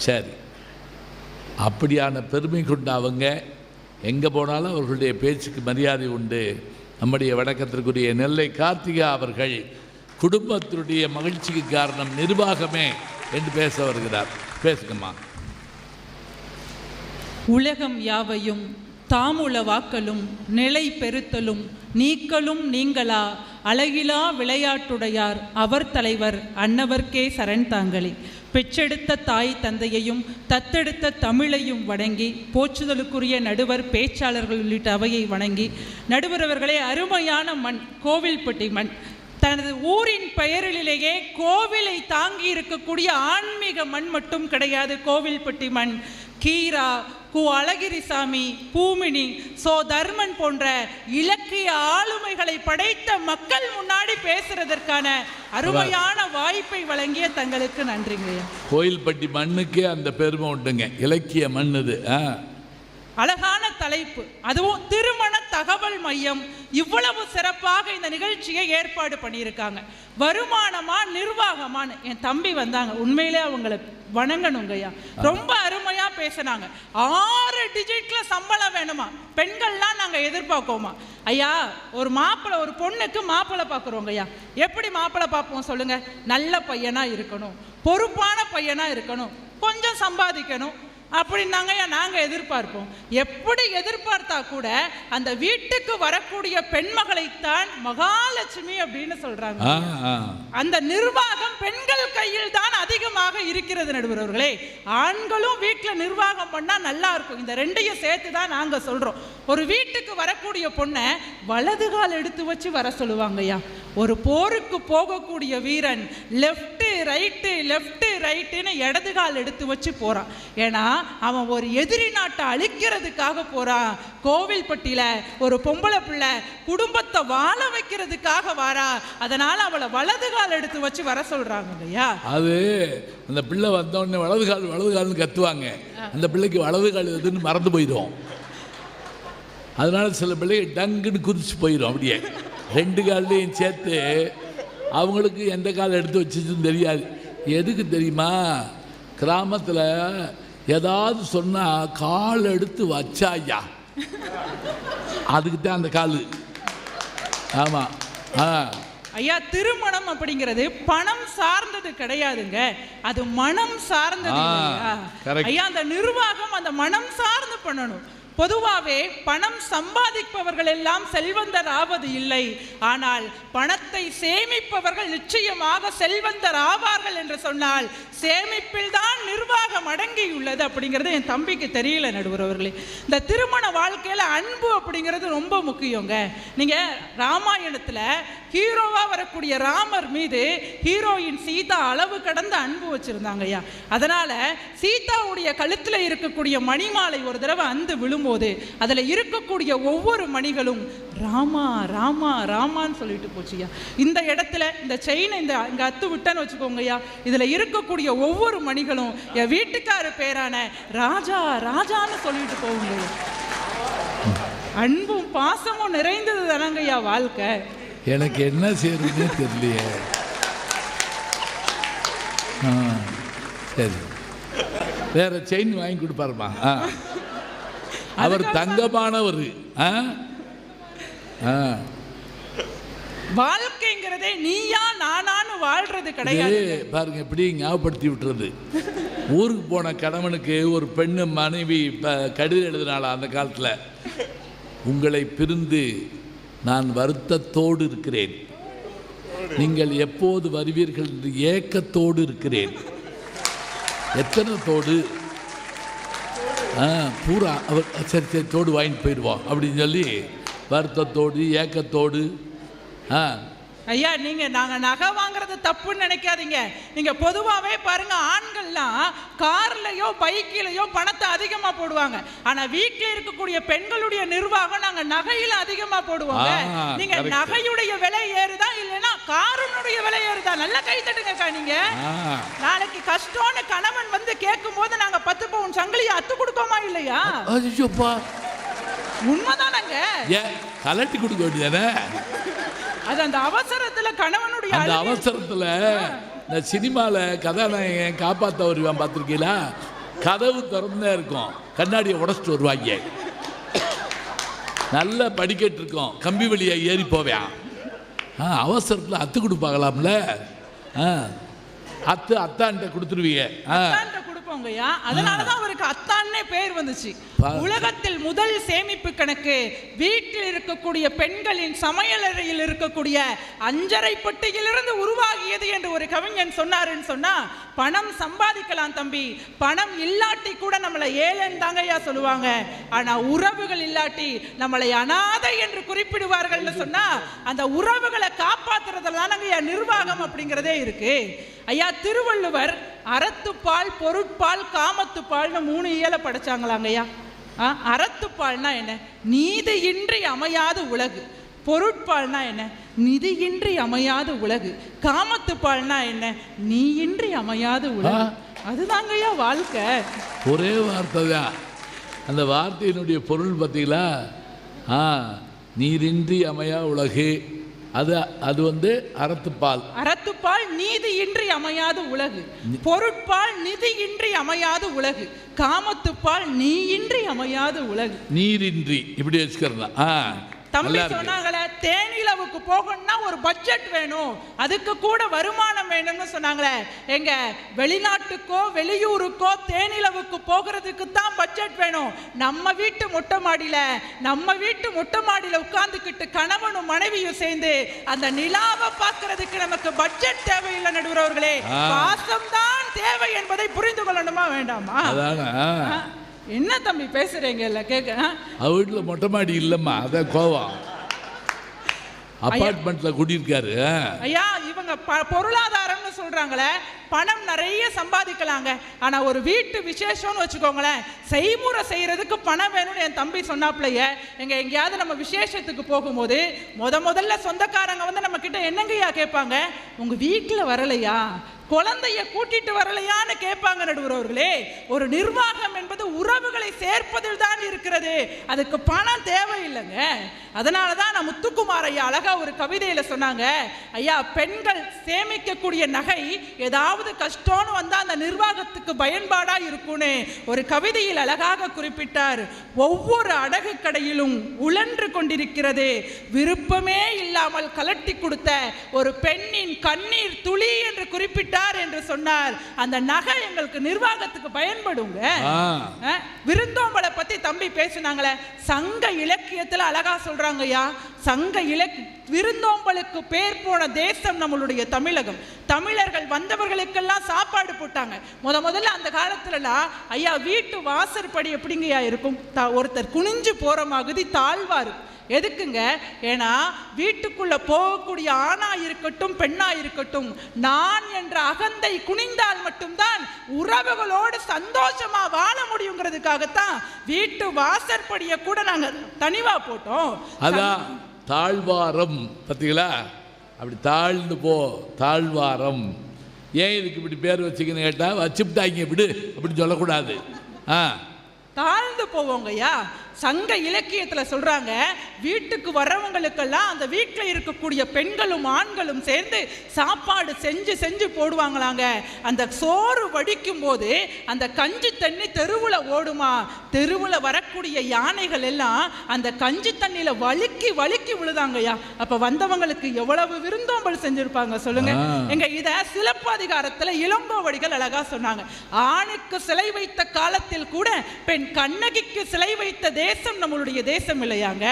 சரி. அப்படியான பெருமை கொண்ட அவங்க எங்கே போனாலும் அவர்களுடைய பேச்சுக்கு மரியாதை உண்டு. நம்முடைய வணக்கத்திற்குரிய நெல்லை கார்த்திகா அவர்கள் குடும்பத்தினுடைய மகிழ்ச்சிக்கு காரணம் நிர்வாகமே என்று பேச வருகிறார். பேசுங்கம்மா. உலகம் யாவையும் தாமுல வாக்கலும் நிலை பெருத்தலும் நீக்கலும் நீங்களா? அழகிலா விளையாட்டுடையார் அவர் தலைவர் அன்னவர்க்கே சரண் தாங்களே. பெற்றெடுத்த தாய் தந்தையையும் தத்தெடுத்த தமிழையும் வணங்கி போற்றுதலுக்குரிய நடுவர் பேச்சாளர்கள் உள்ளிட்ட அவையை வணங்கி நடுவர் அவர்களே அருமையான மண் கோவில்பட்டி மண் தனது ஊரின் பெயரிலேயே கோவிலை தாங்கி இருக்கக்கூடிய ஆன்மீக மண் மட்டும் கிடையாது கோவில்பட்டி மண். கீரா கு அழகிரிசாமி பூமினி சோ தர்மன் போன்ற இலக்கிய ஆளுமைகளை படைத்த மக்கள் முன்னாடி பேசுறதற்கான அருமையான வாய்ப்பை வழங்கிய தங்களுக்கு நன்றிங்கய்யா கோயில்பட்டி மண்ணுக்கே அந்த பெருமை உண்டுங்க. இலக்கிய மண் இது அழகான தலைப்பு. அதுவும் திருமண தகவல் மையம். இவ்வளவு சிறப்பாக இந்த நிகழ்ச்சியை ஏற்பாடு பண்ணியிருக்காங்க. வருமானமா நிர்வாகமான்னு. என் தம்பி வந்தாங்க. உண்மையிலே அவங்கள வணங்கணுங்கய்யா. ரொம்ப அருமையா பேசினாங்க. ஆறு டிஜிட்ல சம்பளம் வேணுமா? பெண்கள்லாம் நாங்க எதிர்பார்க்கோமா? ஐயா ஒரு மாப்பிள்ளை ஒரு பொண்ணுக்கு மாப்பிள்ளை பார்க்குறோங்க ஐயா. எப்படி மாப்பிள்ளை பார்ப்போம் சொல்லுங்க? நல்ல பையனா இருக்கணும். பொறுப்பான பையனா இருக்கணும். கொஞ்சம் சம்பாதிக்கணும். அப்படின்னாங்க நாங்கள் எதிர்பார்ப்போம். எப்படி எதிர்பார்த்தா கூட அந்த வீட்டுக்கு வரக்கூடிய பெண்மகளைத்தான் மகாலட்சுமி அப்படின்னு சொல்றாங்க. அந்த நிர்வாகம் பெண்கள் கையில் தான் அதிகமாக இருக்கிறது நடுவர்களே ஆண்களும் வீட்டில் நிர்வாகம் பண்ணா நல்லா இருக்கும். இந்த ரெண்டையும் சேர்த்து தான் நாங்க சொல்றோம். ஒரு வீட்டுக்கு வரக்கூடிய பொண்ணை வலது கால் எடுத்து வச்சு வர சொல்லுவாங்கய்யா. ஒரு போருக்கு போகக்கூடிய வீரன் லெஃப்ட் ரைட்டு லெஃப்ட் ரைட்டுன்னு இடது கால் எடுத்து வச்சு போறான். ஏன்னா அவன் ஒரு எதிரி நாட்டை அழிக்கிறதுக்காக போறான். கோவில்பட்டியில ஒரு பொம்பளை பிள்ளை குடும்பத்தை வாழ வைக்கிறதுக்காக வாரா. அதனால அவளை வலது கால் எடுத்து வச்சு வர சொல்றாங்க இல்லையா? அது அந்த பிள்ளை வந்த உடனே வலது கால் வலது கால்னு கத்துவாங்க. அந்த பிள்ளைக்கு வலது கால் எதுன்னு மறந்து போயிடும். அதனால சில பிள்ளைங்க டங்குன்னு குதிச்சு போயிடும் அப்படியே. ரெண்டு கால்லையும் சேர்த்து அவங்களுக்கு எந்த கால் எடுத்து வச்சுச்சுன்னு தெரியாது. எதுக்கு தெரியுமா? கிராமத்தில் ஏதாவது சொன்னால் கால் எடுத்து வச்சாயா அதுக்கு தான் அந்த கால். ஆமாம் ஆ. ஐயா திருமணம் அப்படிங்கிறது பணம் சார்ந்தது கிடையாதுங்க. அது மனம் சார்ந்தது. ஐயா அந்த நிர்வாகம் அந்த மனம் சார்ந்து பண்ணணும். பொதுவாகவே பணம் சம்பாதிப்பவர்கள் எல்லாம் செல்வந்தர் ஆவது இல்லை. ஆனால் பணத்தை சேமிப்பவர்கள் நிச்சயமாக செல்வந்தர் ஆவார்கள் என்று சொன்னால் சேமிப்பில் தான் நிர்வாகம் அடங்கியுள்ளது அப்படிங்கிறது என் தம்பிக்கு தெரியல நடுவர் அவர்களே. இந்த திருமண வாழ்க்கையில் அன்பு அப்படிங்கிறது ரொம்ப முக்கியங்க. நீங்கள் ராமாயணத்தில் ஹீரோவாக வரக்கூடிய ராமர் மீது ஹீரோயின் சீதா அளவு கடந்த அன்பு வச்சுருந்தாங்க ஐயா அதனால் சீதாவுடைய கழுத்தில் இருக்கக்கூடிய மணிமாலை ஒரு தடவை அந்து போது அதுல இருக்கக்கூடிய ஒவ்வொரு மணிகளும் ராமா ராமா ராமான்னு சொல்லிட்டு போச்சுயா இந்த இடத்துல இந்த செயினை இந்த இங்கே அத்து விட்டேன்னு வச்சுக்கோங்கய்யா இதில் இதுல இருக்கக்கூடிய ஒவ்வொரு மணிகளும் என் வீட்டுக்கார பேரான ராஜா ராஜான்னு சொல்லிட்டு போகுங்க அன்பும் பாசமும் நிறைந்தது தானங்கய்யா வாழ்க்கை. எனக்கு என்ன செய்யறதுன்னு தெரியலையே. சரி. வேற செயின் வாங்கி கொடுப்பாருமா? ஆ. அவர் தங்கமானவர். வாழ்க்கைங்கிறதே நீயா நானான்னு வாழ்றது கிடையாது. பாருங்க எப்படி ஞாபகப்படுத்தி விட்டுறது. ஊருக்கு போன கணவனுக்கு ஒரு பெண்ணு மனைவி இப்போ கடிதம் எழுதினாளா அந்த காலத்தில்? உங்களை பிரிந்து நான் வருத்தத்தோடு இருக்கிறேன். நீங்கள் எப்போது வருவீர்கள் என்று ஏக்கத்தோடு இருக்கிறேன். எத்தனை தோடு? பூரா அவர் சரி சரி தோடு வாங்கிட்டு போயிடுவோம் அப்படின்னு சொல்லி வருத்தத்தோடு ஏக்கத்தோடு ஆ. ஐயா நீங்க நாங்க நகை வாங்குறது தப்புன்னு நினைக்காதீங்க. நீங்க பொதுவாவே பாருங்க ஆண்கள்லாம் கார்லயோ பைக்கிலயோ பணத்தை அதிகமா போடுவாங்க. ஆனா வீட்ல இருக்கக்கூடிய பெண்களுடைய நிர்வாகம் நாங்க நகையில அதிகமா போடுவோங்க. ஆ, நீங்க. நகையுடைய விலை ஏறுதா இல்லைன்னா காருனுடைய விலை ஏறுதா நல்லா கை தட்டுங்கக்கா நீங்க. நாளைக்கு கஷ்டம்னு கணவன் வந்து கேட்கும் போது நாங்க பத்து பவுன் சங்கிலியை அத்து கொடுக்கோமா இல்லையா? ஐயோப்பா. உண்மைதானங்க. ஏன் கலட்டி கொடுக்க வேண்டியதானே? அது அந்த அவசரத்துல கணவனுடைய அந்த அவசரத்தில் இந்த சினிமாவில் கதாநாயகன் காப்பாற்ற வருவான் பார்த்துருக்கீங்களா கதவு திறந்தே இருக்கும். கண்ணாடியை உடச்சிட்டு வருவாங்க. நல்ல படிக்கட்டு இருக்கும். கம்பி வழியா ஏறி போவேன். ஆ அவசரத்தில் அத்து கொடுப்பாங்களாம்ல? ஆ அத்து அத்தான்ட்ட கொடுத்துருவீங்க. ஆ. கொடுப்போங்கய்யா அதனாலதான் அவருக்கு அத்தான்னே பேர் வந்துச்சு. உலகத்தில் முதல் சேமிப்பு கணக்கு வீட்டில் இருக்கக்கூடிய பெண்களின் சமையலறையில் இருக்கக்கூடிய அஞ்சரை பெட்டியிலிருந்து உருவாகியது என்று ஒரு கவிஞன் சொன்னாருன்னு சொன்னா பணம் சம்பாதிக்கலாம் தம்பி பணம் இல்லாட்டி கூட நம்மளை ஏழைன்னு தாங்கய்யா சொல்லுவாங்க. ஆனா உறவுகள் இல்லாட்டி நம்மளை அனாதை என்று குறிப்பிடுவார்கள்னு சொன்னா அந்த உறவுகளை காப்பாத்துறதுல தானங்கய்யா நிர்வாகம் அப்படிங்கிறதே இருக்கு. ஐயா திருவள்ளுவர் அறத்துப்பால் பொருட்பால் காமத்துப்பால்னு மூணு இயலை படைச்சாங்களாங்கய்யா அறத்துப்பால்னா என்ன? நீதியின்றி அமையாத உலகு. பொருட்பால்னா என்ன? நிதியின்றி அமையாத உலகு. காமத்துப்பால்னா என்ன? நீயின்றி அமையாத உலகு. அதுதாங்கய்யா வாழ்க்கை. ஒரே வார்த்தை தான். அந்த வார்த்தையினுடைய பொருள் பார்த்தீங்களா? ஆ நீரின்றி அமையா உலகு. அது அது வந்து அறத்துப்பால். அறத்துப்பால் நீதியின்றி அமையாத உலகு. பொருட்பால் நிதியின்றி அமையாத உலகு. காமத்துப்பால் நீயின்றி அமையாத உலகு. நீரின்றி இப்படி வச்சுக்கிறதா ஆ தம்பி சொன்னாங்களே தேனிலவுக்கு போகணும்னா ஒரு பட்ஜெட் வேணும். அதுக்கு கூட வருமானம் வேணும்னு சொன்னாங்களே. எங்க வெளிநாட்டுக்கோ வெளியூருக்கோ தேனிலவுக்கு போகிறதுக்கு தான் பட்ஜெட் வேணும். நம்ம வீட்டு மொட்டை மாடியில நம்ம வீட்டு மொட்டை மாடியில உட்கார்ந்துக்கிட்டு கணவனும் மனைவியும் சேர்ந்து அந்த நிலாவை பார்க்கிறதுக்கு நமக்கு பட்ஜெட் தேவையில்லை நடுவர்களே ஆ. பாசம்தான் தேவை என்பதை புரிந்து கொள்ளணுமா வேண்டாமா? என்ன தம்பி பேசுறீங்க இல்ல? கேட்க? அவ வீட்டில் மொட்டை மாடி இல்லைம்மா அதான் கோவம். அப்பார்ட்மெண்ட்டில் குடியிருக்காரு. ஐயா இவங்க பொருளாதாரம்னு சொல்றாங்களே பணம் நிறைய சம்பாதிக்கலாங்க. ஆனா ஒரு வீட்டு விசேஷம்னு வச்சுக்கோங்களேன் செய்முறை செய்யறதுக்கு பணம் வேணும்னு என் தம்பி சொன்னாப்லையே எங்க எங்கேயாவது நம்ம விசேஷத்துக்கு போகும்போது முத முதல்ல சொந்தக்காரங்க வந்து நம்ம கிட்ட என்னங்கய்யா கேட்பாங்க உங்க வீட்டுல வரலையா? குழந்தைய கூட்டிட்டு வரலையான்னு கேட்பாங்க நடுவர் அவர்களே ஒரு நிர்வாகம் என்பது உறவுகளை சேர்ப்பதில் தான் இருக்கிறது. அதுக்கு பணம் தேவையில்லைங்க. அதனால தான் நான் முத்துக்குமார் ஐயா அழகா ஒரு கவிதையில சொன்னாங்க. ஐயா பெண்கள் சேமிக்கக்கூடிய நகை ஏதாவது கஷ்டம்னு வந்தால் அந்த நிர்வாகத்துக்கு பயன்பாடாக இருக்கும்னு ஒரு கவிதையில் அழகாக குறிப்பிட்டார். ஒவ்வொரு அடகு கடையிலும் உழன்று கொண்டிருக்கிறது. விருப்பமே இல்லாமல் கலட்டி கொடுத்த ஒரு பெண்ணின் கண்ணீர் துளி என்று குறிப்பிட்டார். என்று சொன்னார் அந்த நகை எங்களுக்கு நிர்வாகத்துக்கு பயன்படுங்க. விருந்தோம்பலை பத்தி தம்பி பேசுனாங்களே சங்க இலக்கியத்துல அழகா சொல்றாங்கய்யா சங்க இலக் விருந்தோம்பலுக்கு பேர் போன தேசம் நம்மளுடைய தமிழகம். தமிழர்கள் வந்தவர்களுக்கெல்லாம் சாப்பாடு போட்டாங்க. முத முதல்ல அந்த காலத்துலலாம் ஐயா வீட்டு வாசற்படி எப்படிங்கய்யா இருக்கும்? ஒருத்தர் குனிஞ்சு போற மாதிரி தாழ்வாரு எதுக்குங்க? ஏன்னா வீட்டுக்குள்ள போகக்கூடிய ஆணா இருக்கட்டும் பெண்ணா இருக்கட்டும் நான் என்ற அகந்தை குனிந்தால் மட்டும்தான் உறவுகளோடு சந்தோஷமா வாழ முடியுங்கிறதுக்காகத்தான் வீட்டு வாசற்படியை கூட நாங்க தனிவா போட்டோம். அதான் தாழ்வாரம் பார்த்தீங்களா அப்படி தாழ்ந்து போ தாழ்வாரம். ஏன் இதுக்கு இப்படி பேர் வச்சுக்கன்னு கேட்டால் வச்சுவிட்டாங்க விடு அப்படின்னு சொல்லக்கூடாது. ஆ. தாழ்ந்து போவோங்கய்யா. சங்க இலக்கியத்துல சொல்றாங்க வீட்டுக்கு வர்றவங்களுக்கெல்லாம் அந்த வீட்டில் இருக்கக்கூடிய பெண்களும் ஆண்களும் சேர்ந்து சாப்பாடு செஞ்சு செஞ்சு போடுவாங்களாங்க. அந்த சோறு வடிக்கும் போது அந்த கஞ்சி தண்ணி தெருவுல ஓடுமா? தெருவுல வரக்கூடிய யானைகள் எல்லாம் அந்த கஞ்சி தண்ணியில வழுக்கி வழுக்கி விழுதாங்கய்யா. அப்ப வந்தவங்களுக்கு எவ்வளவு விருந்தோம்பல் செஞ்சிருப்பாங்க சொல்லுங்க. எங்க இத சிலப்பதிகாரத்துல இளங்கோவடிகள் அழகா சொன்னாங்க. ஆணுக்கு சிலை வைத்த காலத்தில் கூட பெண் கண்ணகிக்கு சிலை வைத்த தேசம் நம்மளுடைய தேசம் இல்லையாங்க?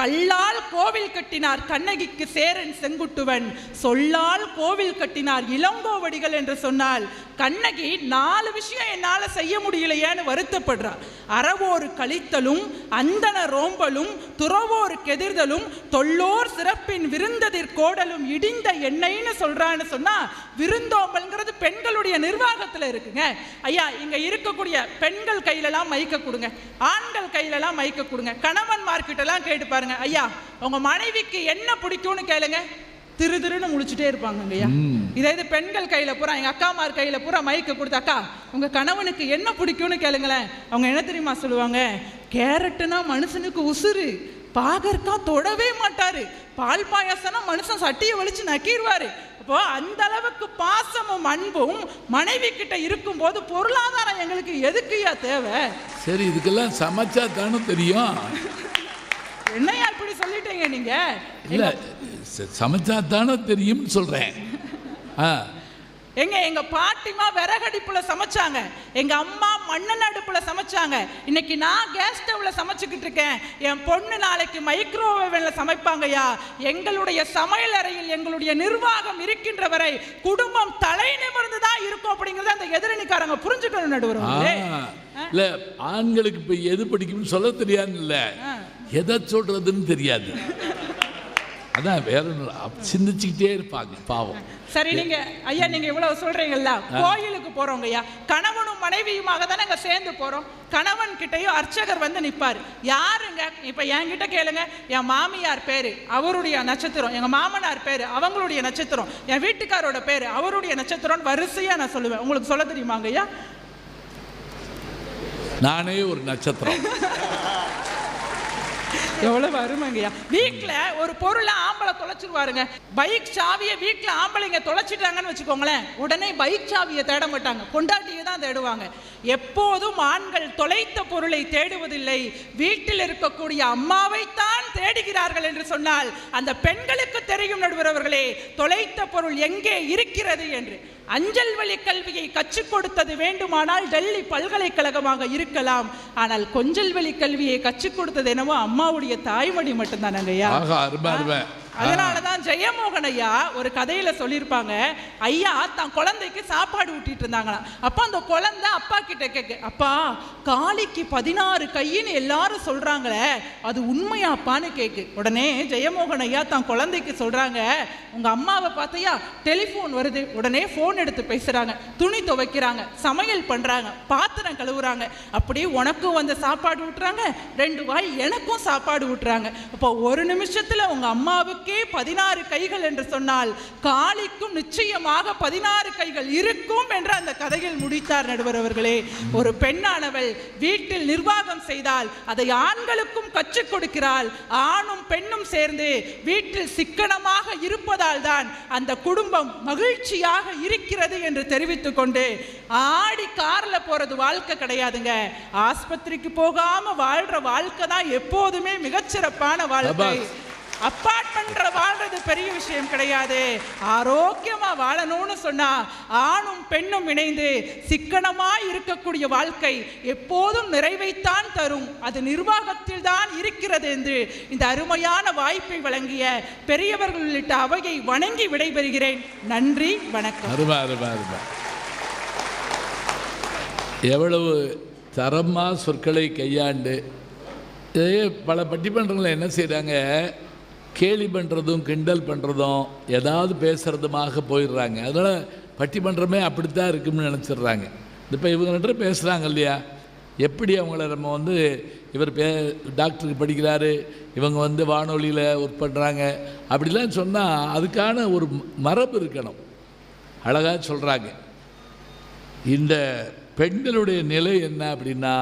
கல்லால் கோவில் கட்டினார் கண்ணகிக்கு சேரன் செங்குட்டுவன். சொல்லால் கோவில் கட்டினார் இளங்கோவடிகள் என்று சொன்னால் கண்ணகி நாலு விஷயம் என்னால் செய்ய முடியலையேன்னு வருத்தப்படுறார் அறவோரு கழித்தலும் அந்தன ரோம்பலும் துறவோர் கெதிர்தலும் தொல்லோர் சிறப்பின் விருந்ததிர் கோடலும் இடிந்த எண்ணெய்னு சொல்றான்னு சொன்னா விருந்தோம்பல்ங்கிறது பெண்களுடைய நிர்வாகத்துல இருக்குங்க. ஐயா இங்க இருக்கக்கூடிய பெண்கள் கையிலலாம் மைக்க கொடுங்க. ஆண்கள் கையிலலாம் மைக்க கொடுங்க. கணவன் மார்க்கிட்டலாம் கேட்டு பாருங்க. ஐயா உங்க மனைவிக்கு என்ன பிடிக்கும்னு கேளுங்க. திரு திருன்னு முழிச்சுட்டே இருப்பாங்க ஐயா. இதே இது பெண்கள் கையில பூரா எங்க அக்காமார் கையில பூரா மைக்க கொடுத்து அக்கா உங்க கணவனுக்கு என்ன பிடிக்கும்னு கேளுங்களேன். அவங்க என்ன தெரியுமா சொல்லுவாங்க? கேரட்டுனா மனுஷனுக்கு உசுரு பாகற்காய் தொடவே மாட்டாரு. பால் பாயாசம்னா மனுஷன் சட்டியை வலிச்சு நக்கிடுவாரு. இப்போ அந்த அளவுக்கு பாசமும் அன்பும் மனைவி கிட்ட இருக்கும்போது பொருளாதாரம் எங்களுக்கு எதுக்குயா தேவை? சரி இதுக்கெல்லாம் சமைச்சா தானே தெரியும். என்னையா இப்படி சொல்லிட்டீங்க நீங்க? இல்லை சமைச்சா தானே தெரியும்னு சொல்கிறேன் ஆ. எங்க எங்க பாட்டிமா விறகடுப்புல சமைச்சாங்க. எங்க அம்மா மண்ணெண்ண அடுப்புல சமைச்சாங்க. இன்னைக்கு நான் கேஸ் ஸ்டவ்ல சமைச்சுக்கிட்டு இருக்கேன். என் பொண்ணு நாளைக்கு மைக்ரோவேவ்ல சமைப்பாங்கய்யா. எங்களுடைய சமையல் அறையில் எங்களுடைய நிர்வாகம் இருக்கின்ற வரை குடும்பம் தலை நிமிர்ந்து தான் இருக்கும் அப்படிங்கறத அந்த எதிரணிக்காரங்க புரிஞ்சுக்கணும் நடுவர் அவர்களே. இல்லை ஆண்களுக்கு இப்போ எது பிடிக்கும்னு சொல்ல தெரியாது இல்லை எதை சொல்கிறதுன்னு தெரியாது. அதான் வேற சிந்திச்சுக்கிட்டே இருப்பாங்க பாவம். சரி நீங்க ஐயா நீங்க இவ்வளவு சொல்றீங்கல்ல? கோயிலுக்கு போறோங்க ஐயா. கணவனும் மனைவியுமாக தானே அங்க சேர்ந்து போறோம். கணவன் கிட்டயும் அர்ச்சகர் வந்து நிப்பாரு. யாருங்க? இப்ப என்கிட்ட கேளுங்க. என் மாமியார் பேரு அவருடைய நட்சத்திரம். எங்க மாமனார் பேரு அவங்களுடைய நட்சத்திரம். என் வீட்டுக்காரோட பேரு அவருடைய நட்சத்திரம் வரிசையா நான் சொல்லுவேன். உங்களுக்கு சொல்ல தெரியுமாங்க ஐயா? நானே ஒரு நட்சத்திரம். எவ்வளவு அருமைங்கய்யா. வீட்டில் ஒரு பொருளை ஆம்பளை தொலைச்சிருவாருங்க. பைக் சாவியை வீட்டில் ஆம்பளைங்க தொலைச்சிட்டாங்கன்னு வச்சுக்கோங்களேன். உடனே பைக் சாவியை தேட மாட்டாங்க. கொண்டாட்டியை தான் தேடுவாங்க. எப்போதும் ஆண்கள் தொலைத்த பொருளை தேடுவதில்லை. வீட்டில் இருக்கக்கூடிய அம்மாவைத்தான் தேடுகிறார்கள் என்று சொன்னால் அந்த பெண்களுக்கு தெரியும் நடுவரவர்களே தொலைத்த பொருள் எங்கே இருக்கிறது என்று. அஞ்சல் வழி கல்வியை கற்றுக் கொடுத்தது வேண்டுமானால் டெல்லி பல்கலைக்கழகமாக இருக்கலாம். ஆனால் கொஞ்சல் வழி கல்வியை கற்றுக் கொடுத்தது என்னவோ அம்மாவுடைய தாய்மொழி மட்டும்தான் ஆகா அதனாலதான் ஜெயமோகன் ஐயா ஒரு கதையில சொல்லியிருப்பாங்க ஐயா தான் குழந்தைக்கு சாப்பாடு ஊட்டிட்டு இருந்தாங்களாம். அப்ப அந்த குழந்தை அப்பா கிட்ட கேக்கு அப்பா காளிக்கு பதினாறு கையின்னு எல்லாரும் சொல்றாங்களே அது உண்மையாப்பான்னு கேக்கு. உடனே ஜெயமோகன் ஐயா தான் குழந்தைக்கு சொல்றாங்க உங்க அம்மாவை பார்த்தையா டெலிஃபோன் வருது. உடனே ஃபோன் எடுத்து பேசுறாங்க. துணி துவைக்கிறாங்க. சமையல் பண்றாங்க. பாத்திரம் கழுவுறாங்க. அப்படியே உனக்கும் வந்து சாப்பாடு ஊட்டுறாங்க. ரெண்டு வாய் எனக்கும் சாப்பாடு ஊட்டுறாங்க. அப்போ ஒரு நிமிஷத்துல உங்க அம்மாவுக்கு பதினாறு கைகள் என்று சொன்னால் காளிக்கும் நிச்சயமாக பதினாறு கைகள் இருக்கும் என்று அந்த கதையில் முடித்தார் நடுவர் அவர்களே. ஒரு பெண்ணானவள் வீட்டில் நிர்வாகம் செய்தால் அதை ஆண்களுக்கும் கற்றுக் கொடுக்கிறாள். ஆணும் பெண்ணும் சேர்ந்து வீட்டில் சிக்கனமாக இருப்பதால் தான் அந்த குடும்பம் மகிழ்ச்சியாக இருக்கிறது என்று தெரிவித்துக் கொண்டு ஆடி கார்ல போறது வாழ்க்கை கிடையாதுங்க. ஆஸ்பத்திரிக்கு போகாம வாழ்ற வாழ்க்கை தான் எப்போதுமே மிகச்சிறப்பான வாழ்க்கை. அப்பார்ட்மெண்ட்ல வாழ்றது பெரிய விஷயம் கிடையாது. ஆரோக்கியமா வாழணும்னு சொன்னா ஆணும் பெண்ணும் இணைந்து சிக்கனமா இருக்கக்கூடிய வாழ்க்கை எப்போதும் நிறைவைத்தான் தரும். அது நிர்வாகத்தில் தான் இருக்கிறது என்று இந்த அருமையான வாய்ப்பை வழங்கிய பெரியவர்கள் உள்ளிட்ட அவையை வணங்கி விடைபெறுகிறேன். நன்றி வணக்கம். அருமை அருமை எவ்வளவு தரமாக சொற்களை கையாண்டு பல பட்டிமன்றங்களை என்ன செய்கிறாங்க கேலி பண்ணுறதும் கிண்டல் பண்ணுறதும் ஏதாவது பேசுகிறதுமாக போயிடுறாங்க. அதனால் பட்டிமன்றமே அப்படித்தான் இருக்கும்னு நினச்சிடுறாங்க. இப்போ இவங்கள்ட்ட பேசுகிறாங்க இல்லையா? எப்படி அவங்கள நம்ம வந்து இவர் பே டாக்டருக்கு படிக்கிறாரு இவங்க வந்து வானொலியில் ஒர்க் பண்ணுறாங்க அப்படிலாம் சொன்னால் அதுக்கான ஒரு மரபு இருக்கணும். அழகாக சொல்கிறாங்க இந்த பெண்களுடைய நிலை என்ன அப்படின்னா